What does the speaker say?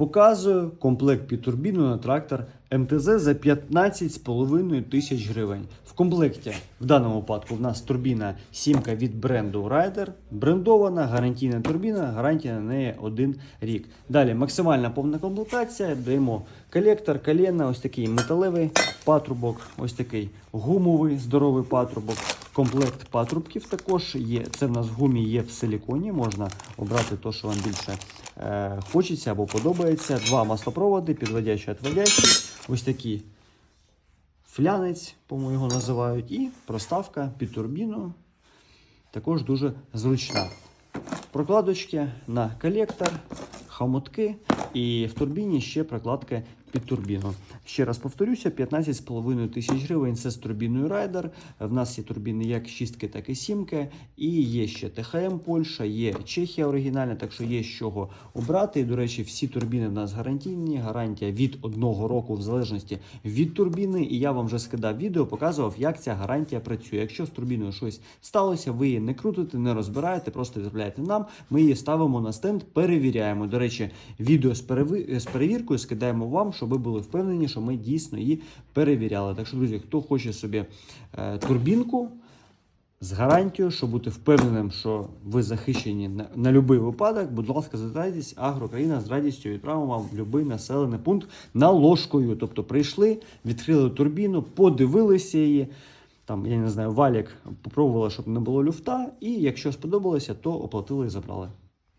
Показую комплект під турбіну на трактор МТЗ за 15,5 тисяч гривень. В комплекті в даному випадку в нас турбіна сімка від бренду Ryder, брендована, гарантійна турбіна, гарантія на неї один рік. Далі максимальна повна комплектація. Даємо колектор, коліна, ось такий металевий патрубок, ось такий гумовий здоровий патрубок. Комплект патрубків також є. Це в нас в гумі є в силіконі. Можна обрати те, що вам більше е, хочеться або подобається. Два маслопроводи, підводящий, відводящий. Ось такі флянець, по-моєму, його називають, і проставка під турбіну. Також дуже зручна. Прокладочки на колектор, хомутки і в турбіні ще прокладки під турбіну. Ще раз повторюся, 15,5 тисяч гривень це з турбіною Райдер. В нас є турбіни як шістки, так і сімки. І є ще ТХМ Польща, є Чехія оригінальна, так що є з чого обрати. І, до речі, всі турбіни в нас гарантійні. Гарантія від одного року в залежності від турбіни. І я вам вже скидав відео, показував, як ця гарантія працює. Якщо з турбіною щось сталося, ви її не крутите, не розбираєте, просто відправляєте нам. Ми її ставимо на стенд, перевіряємо. До речі, відео з перевіркою скидаємо вам, щоб ви були впевнені, що ми дійсно її перевіряли. Так що, друзі, хто хоче собі е, турбінку. З гарантією, щоб бути впевненим, що ви захищені на, на будь-який випадок, будь ласка, звертайтесь, Агрокраїна з радістю відправимо вам в будь-який населений пункт на ложкою. Тобто прийшли, відкрили турбіну, подивилися її. Там, я не знаю, валік попробували, щоб не було люфта, і якщо сподобалося, то оплатили і забрали.